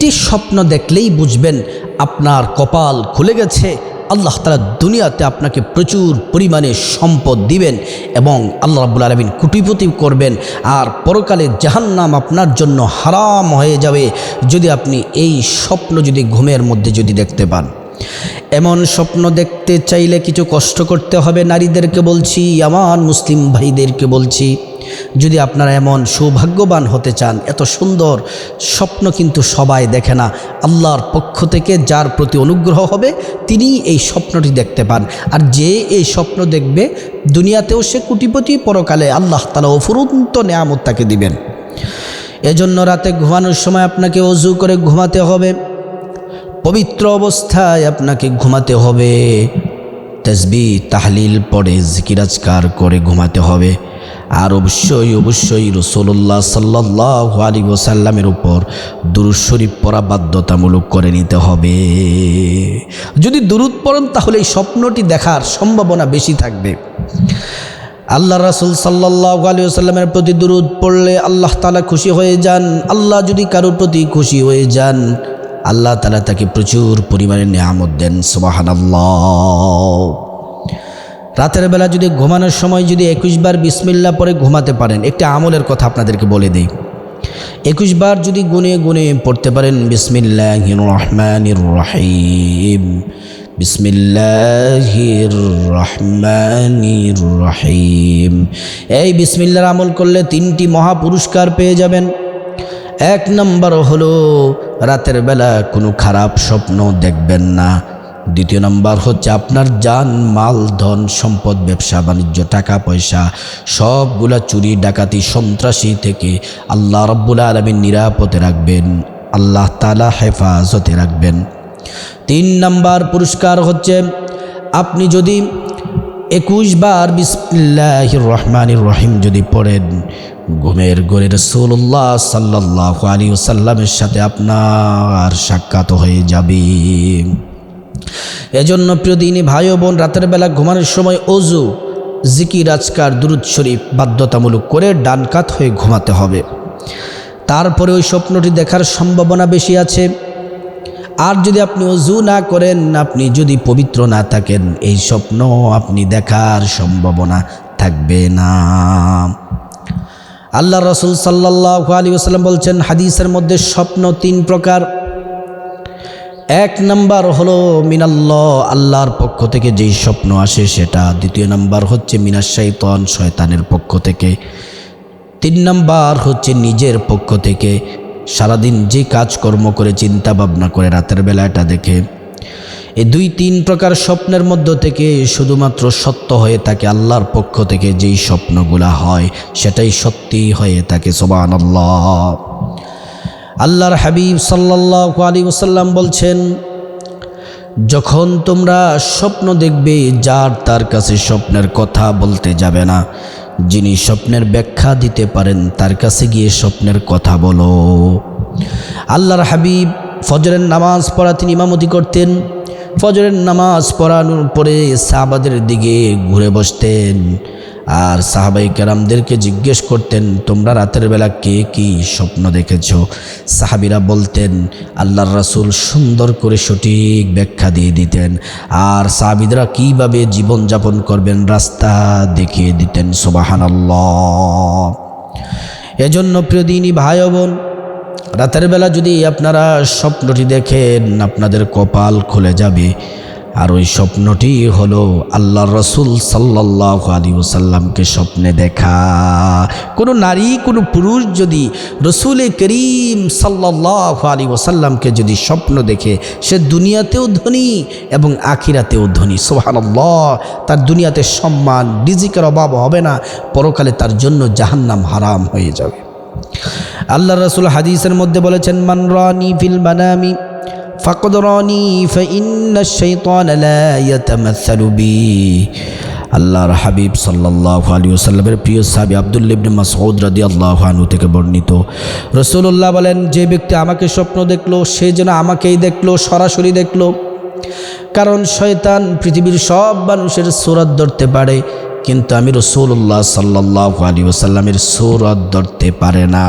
একটি স্বপ্ন দেখলেই বুঝবেন আপনার কপাল খুলে গেছে। আল্লাহ তালা দুনিয়াতে আপনাকে প্রচুর পরিমাণে সম্পদ দিবেন এবং আল্লাহ রাবুল আলমিন কুটিপতি করবেন আর পরকালে জাহান্নাম আপনার জন্য হারাম হয়ে যাবে যদি আপনি এই স্বপ্ন যদি ঘুমের মধ্যে যদি দেখতে পান। এমন স্বপ্ন দেখতে চাইলে কিছু কষ্ট করতে হবে। নারীদেরকে বলছি, আমার মুসলিম ভাইদেরকে বলছি যদি আপনারা এমন সৌভাগ্যবান হতে চান, এত সুন্দর স্বপ্ন কিন্তু সবাই দেখে না। আল্লাহর পক্ষ থেকে যার প্রতি অনুগ্রহ হবে তিনি এই স্বপ্নটি দেখতে পান। আর যে এই স্বপ্ন দেখবে, দুনিয়াতেও সে কুটিপতি পরকালে আল্লাহ তালা অফুরন্ত নেয়ামত তাকে দিবেন। এজন্য রাতে ঘুমানোর সময় আপনাকে অজু করে ঘুমাতে হবে। পবিত্র অবস্থায় আপনাকে ঘুমাতে হবে। তসবি তাহলিল পড়ে জিকিরাজকার করে ঘুমাতে হবে। আর অবশ্যই অবশ্যই রসোল্লাহ সাল্লাহ আলী ওসাল্লামের উপর দুরুদ শরীফ পড়া বাধ্যতামূলক করে নিতে হবে। যদি দুরুদ পড়েন, তাহলে এই স্বপ্নটি দেখার সম্ভাবনা বেশি থাকবে। আল্লাহ রাসুল সাল্লাহ আলী আসাল্লামের প্রতি দুরুদ পড়লে আল্লাহ তালা খুশি হয়ে যান। আল্লাহ যদি কারোর প্রতি খুশি হয়ে যান, আল্লাহ তালা তাকে প্রচুর পরিমাণে নেয়ামত দেন সোবাহান রাতের বেলা যদি ঘুমানোর সময় যদি একুশ বার বিসমিল্লা পরে ঘুমাতে পারেন, একটি আমলের কথা আপনাদেরকে বলে দিই। একুশ বার যদি গুনে গুনে পড়তে পারেন বিসমিল্লাহ রহমানির রহিম রহিম। এই বিসমিল্লার আমল করলে তিনটি মহা পুরস্কার পেয়ে যাবেন। এক নম্বর হলো, রাতের বেলা কোনো খারাপ স্বপ্ন দেখবেন না। দ্বিতীয় নম্বর হচ্ছে আপনার যান মাল, ধন, সম্পদ, ব্যবসা, বাণিজ্য, টাকা, পয়সা, সবগুলা চুরি, ডাকাতি, সন্ত্রাসী থেকে আল্লাহ রব্বুল আলমিন নিরাপদে রাখবেন, আল্লাহ তালা হেফাজতে রাখবেন। তিন নম্বর পুরস্কার হচ্ছে আপনি যদি একুশ বার বিসমিল্লাহ রহমানির রহিম যদি পড়েন, ঘুমের ঘরের রসুল্লাহ সাল্লাহ আলী সাল্লামের সাথে আপনার সাক্ষাৎ হয়ে যাবে। এজন্য প্রিয় দিনী ভাই ও বোন, রাতের বেলা ঘুমানোর সময় অজু জিকি রাজকার দুরুদ শরীফ বাধ্যতামূলক করে ডানকাত হয়ে ঘুমাতে হবে। তারপরে ওই স্বপ্নটি দেখার সম্ভাবনা বেশি আছে। আর যদি আপনি অজু না করেন, আপনি যদি পবিত্র না থাকেন, এই স্বপ্ন আপনি দেখার সম্ভাবনা থাকবে না। আল্লাহ রসুল সাল্লাহ আলী ওসাল্লাম বলছেন, হাদিসের মধ্যে স্বপ্ন তিন প্রকার। এক নাম্বার হলো মিনাল্লাহ, আল্লাহর পক্ষ থেকে যেই স্বপ্ন আসে সেটা। দ্বিতীয় নাম্বার হচ্ছে মিনাস শৈতন শয়তানের পক্ষ থেকে। তিন নাম্বার হচ্ছে নিজের পক্ষ থেকে। সারাদিন যে কাজকর্ম করে চিন্তা ভাবনা করে রাতের বেলা এটা দেখে। এই দুই তিন প্রকার স্বপ্নের মধ্য থেকে শুধুমাত্র সত্য হয়ে থাকে আল্লাহর পক্ষ থেকে যেই স্বপ্নগুলা হয়, সেটাই সত্যি হয়ে থাকে সোবান আল্লাহ আল্লাহর হাবিব সাল্লাহ আলী ওসাল্লাম বলছেন, যখন তোমরা স্বপ্ন দেখবে, যার তার কাছে স্বপ্নের কথা বলতে যাবে না, যিনি স্বপ্নের ব্যাখ্যা দিতে পারেন, তার কাছে গিয়ে স্বপ্নের কথা বলো। আল্লাহর হাবিব ফজরের নামাজ পড়া তিনি ইমামতি করতেন। ফজরের নামাজ পড়ানোর পরে সাহাবাদের দিকে ঘুরে বসতেন। আর সাহাবাই কেরামদেরকে জিজ্ঞেস করতেন, তোমরা রাতের বেলা কে কি স্বপ্ন দেখেছ? সাহাবিরা বলতেন, আল্লাহর রাসুল সুন্দর করে সঠিক ব্যাখ্যা দিয়ে দিতেন আর সাহাবিদরা কীভাবে জীবনযাপন করবেন রাস্তা দেখিয়ে দিতেন। সোবাহান এজন্য প্রিয় দিনই ভাই বোন, রাতের বেলা যদি আপনারা স্বপ্নটি দেখেন, আপনাদের কপাল খুলে যাবে। আর ওই স্বপ্নটি হলো আল্লাহ রসুল সাল্লাহ আলী ওসাল্লামকে স্বপ্নে দেখা। কোনো নারী, কোনো পুরুষ যদি রসুল করিম সাল্লাহ আলী ওসাল্লামকে যদি স্বপ্ন দেখে, সে দুনিয়াতেও ধনী এবং আখিরাতেও ধনী। সোহানাল্লাহ তার দুনিয়াতে সম্মান, রিজিকের অভাব হবে না, পরকালে তার জন্য জাহান্নাম হারাম হয়ে যাবে। আল্লাহ রসুল হাদিসের মধ্যে বলেছেন, মান রানি ফিল মানামি ফাকদরনি ফাইন্না শাইতান লা ইয়াতামাসালু বি। আল্লাহর হাবিব সাল্লাহ আলী ওসাল্লামের প্রিয় সাহাবি আবদুল্লিবনে মাসউদ রাদি আল্লাহ আনু থেকে বর্ণিত। রসুল্লাহ বলেন, যে ব্যক্তি আমাকে স্বপ্ন দেখল, সে যেন আমাকেই দেখল, সরাসরি দেখল। কারণ শয়তান পৃথিবীর সব মানুষের সুরাত ধরতে পারে, কিন্তু আমি রসুল্লাহ সাল্লাহ আলী ওসাল্লামের সুরাত ধরতে পারে না।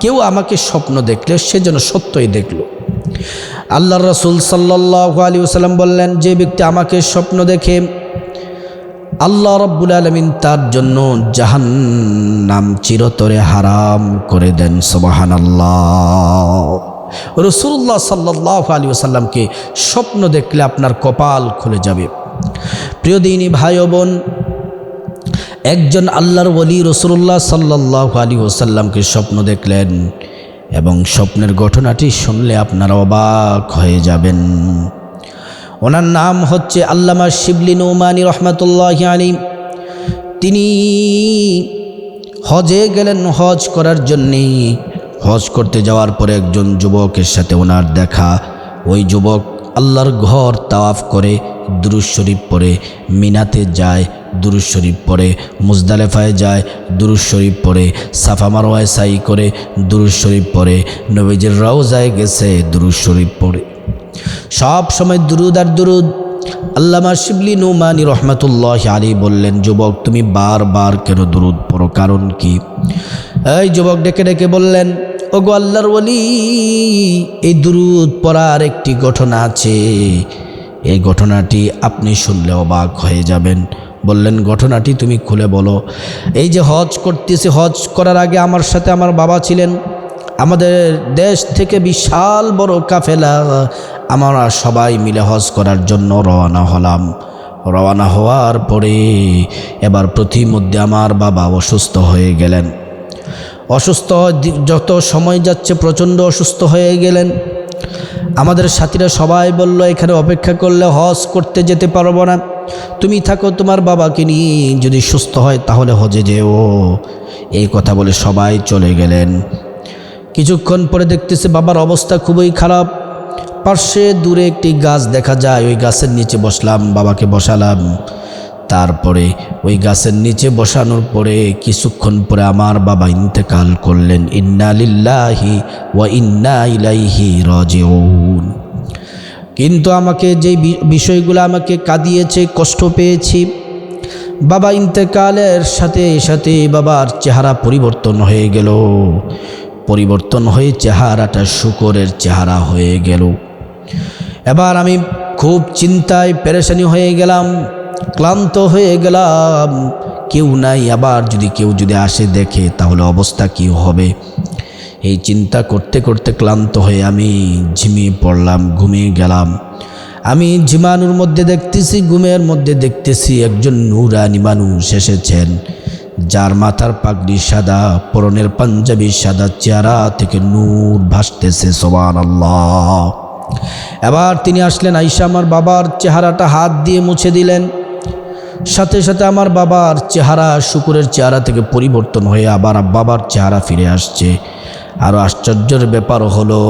কেউ আমাকে স্বপ্ন দেখলে, সে যেন সত্যই দেখল। আল্লাহ রসুল সাল্লাহ আলী ওসাল্লাম বললেন, যে ব্যক্তি আমাকে স্বপ্ন দেখে, আল্লাহ রব্বুল আলমিন তার জন্য জাহান নাম চিরতরে হারাম করে দেন সবাহান আল্লাহ রসুল্লাহ সাল্লাহ আলী ওসাল্লামকে স্বপ্ন দেখলে আপনার কপাল খুলে যাবে। প্রিয় দিনী ভাই বোন, একজন আল্লাহর ওলি রসুল্লাহ সাল্লাহ আলী ওসাল্লামকে স্বপ্ন দেখলেন এবং স্বপ্নের ঘটনাটি শুনলে আপনারা অবাক হয়ে যাবেন। ওনার নাম হচ্ছে আল্লামা শিবলি নৌমানি রহমতুল্লাহ আলী তিনি হজে গেলেন হজ করার জন্যে। হজ করতে যাওয়ার পরে একজন যুবকের সাথে ওনার দেখা। ওই যুবক আল্লাহর ঘর তাওয়াফ করে দুরুজ শরীফ পরে মিনাতে যায় দুরুজ শরীফ পরে মুজদালেফায় যায় দুরুজ শরীফ পরে সাফা মারোয়ায় সাই করে দুরুজ শরীফ পরে নবীজির রওজায় গেছে দুরুজ শরীফ পরে সব সময় দুরুদ আর দুরুদ। আল্লামা শিবলি নুমানি রহমতুল্লাহ আলী বললেন, যুবক, তুমি বারবার কেন দুরুদ পড়ো? কারণ কি? এই যুবক ডেকে ডেকে বললেন ও গো আল্লাহর ওলি, এই দুরুদ পড়ার একটি ঘটনা আছে। এই ঘটনাটি আপনি শুনলে অবাক হয়ে যাবেন। বললেন, ঘটনাটি তুমি খুলে বলো। এই যে হজ করতেছি, হজ করার আগে আমার সাথে আমার বাবা ছিলেন। আমাদের দেশ থেকে বিশাল বড় কাফেলা। আমরা সবাই মিলে হজ করার জন্য রওনা হলাম। রওনা হওয়ার পরে এবার প্রতিমধ্যে আমার বাবা অসুস্থ হয়ে গেলেন। অসুস্থ যত সময় যাচ্ছে প্রচণ্ড অসুস্থ হয়ে গেলেন। আমাদের সাথীরা সবাই বলল, এখানে অপেক্ষা করলে হজ করতে যেতে পারব না। তুমি থাকো তোমার বাবাকে নিয়ে। যদি সুস্থ হয় তাহলে হজে যেও। এই কথা বলে সবাই চলে গেলেন। কিছুক্ষণ পরে দেখতেছে বাবার অবস্থা খুবই খারাপ। পার্শ্বে দূরে একটি গাছ দেখা যায়। ওই গাছের নিচে বসলাম, বাবাকে বসালাম। তারপরে ওই গাছের নিচে বসানোর পরে কিছুক্ষণ পরে আমার বাবা ইন্তেকাল করলেন। ইন্না লিল্লাহি ওয়া ইন্না ইলাইহি রাজিউন। কিন্তু আমাকে যে বিষয়গুলো আমাকে কাঁদিয়েছে, কষ্ট পেয়েছি, বাবা ইন্তেকালের সাথে সাথে বাবার চেহারা পরিবর্তন হয়ে গেল। পরিবর্তন হয়ে চেহারাটা শুকরের চেহারা হয়ে গেল। এবার আমি খুব চিন্তায়, পেরেশানি হয়ে গেলাম। ক্লান্ত হয়ে গেলাম। কেউ নাই, আবার যদি কেউ যদি আসে দেখে, তাহলে অবস্থা কি হবে? এই চিন্তা করতে করতে ক্লান্ত হয়ে আমি ঝিমিয়ে পড়লাম, ঘুমিয়ে গেলাম। আমি ঝিমানুর মধ্যে দেখতেছি, ঘুমের মধ্যে দেখতেছি একজন নুরানি মানুষ এসেছেন। যার মাথার পাগড়ি সাদা, পরনের পাঞ্জাবি সাদা চেহারা থেকে নূর ভাসতেছে সোবান আল্লাহ এবার তিনি আসলেন, আইসা আমার বাবার চেহারাটা হাত দিয়ে মুছে দিলেন। সাথে সাথে আমার বাবার চেহারা শুকুরের চেহারা থেকে পরিবর্তন হয়ে আবার বাবার চেহারা ফিরে আসছে। আরও আশ্চর্যের ব্যাপার হলো,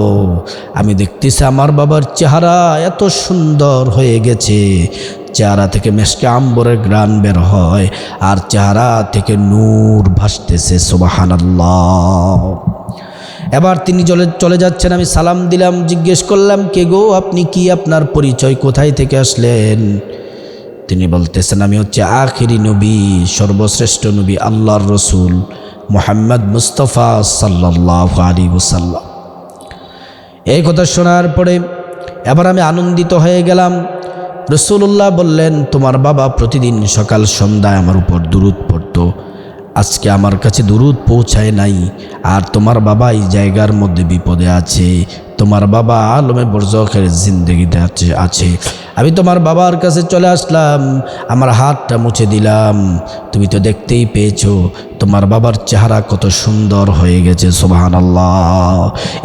আমি দেখতেছি আমার বাবার চেহারা এত সুন্দর হয়ে গেছে। চেহারা থেকে মেশকে আম্বরের গ্রান বের হয় আর চেহারা থেকে নূর ভাসতেছে, সুবাহানাল্লাহ। এবার তিনি চলে চলে যাচ্ছেন, আমি সালাম দিলাম, জিজ্ঞেস করলাম, কে গো? আপনি কি আপনার পরিচয় কোথায় থেকে আসলেন? তিনি বলতেছেন, আমি হচ্ছে আখিরি নবী, সর্বশ্রেষ্ঠ নবী আল্লাহর রসুল মোহাম্মদ মুস্তফা সাল্লাহ আলী ওসাল্লাম এই কথা শোনার পরে এবার আমি আনন্দিত হয়ে গেলাম। রসুল্লাহ বললেন, তোমার বাবা প্রতিদিন সকাল সন্ধ্যায় আমার উপর দূরত পড়তো। আজকে আমার কাছে দূরত পৌঁছায় নাই আর তোমার বাবা এই জায়গার মধ্যে বিপদে আছে। তোমার বাবা আলমে বরজখের জিন্দগিতে আছে আছে। আমি তোমার বাবার কাছে চলে আসলাম, আমার হাতটা মুছে দিলাম। তুমি তো দেখতেই পেয়েছ, তোমার বাবার চেহারা কত সুন্দর হয়ে গেছে সোবাহান আল্লাহ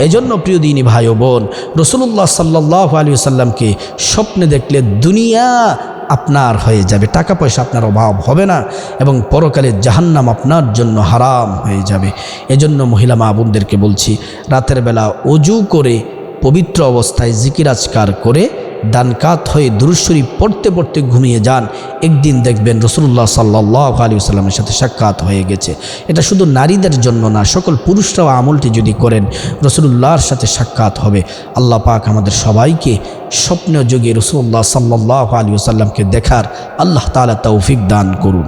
এই জন্য প্রিয় দিনী ভাই ও বোন রসুল্লাহ সাল্লাহ আলী সাল্লামকে স্বপ্নে দেখলে দুনিয়া আপনার হয়ে যাবে, টাকা পয়সা আপনার অভাব হবে না এবং পরকালে জাহান্নাম আপনার জন্য হারাম হয়ে যাবে। এজন্য মহিলা মা বোনদেরকে বলছি, রাতের বেলা অজু করে, পবিত্র অবস্থায় জিকিরাজকার করে দানকাত হয়ে দুরুশ্বরী পড়তে পড়তে ঘুমিয়ে যান। একদিন দেখবেন রসুল্লাহ সাল্লাহ আলী সাল্লামের সাথে সাক্ষাৎ হয়ে গেছে। এটা শুধু নারীদের জন্য না, সকল পুরুষরাও আমলটি যদি করেন রসুল্লাহর সাথে সাক্ষাৎ হবে। আল্লাহ পাক আমাদের সবাইকে স্বপ্ন যোগে রসুল্লাহ সাল্লাহ আলী সাল্লামকে দেখার আল্লাহ তালা তৌফিক দান করুন।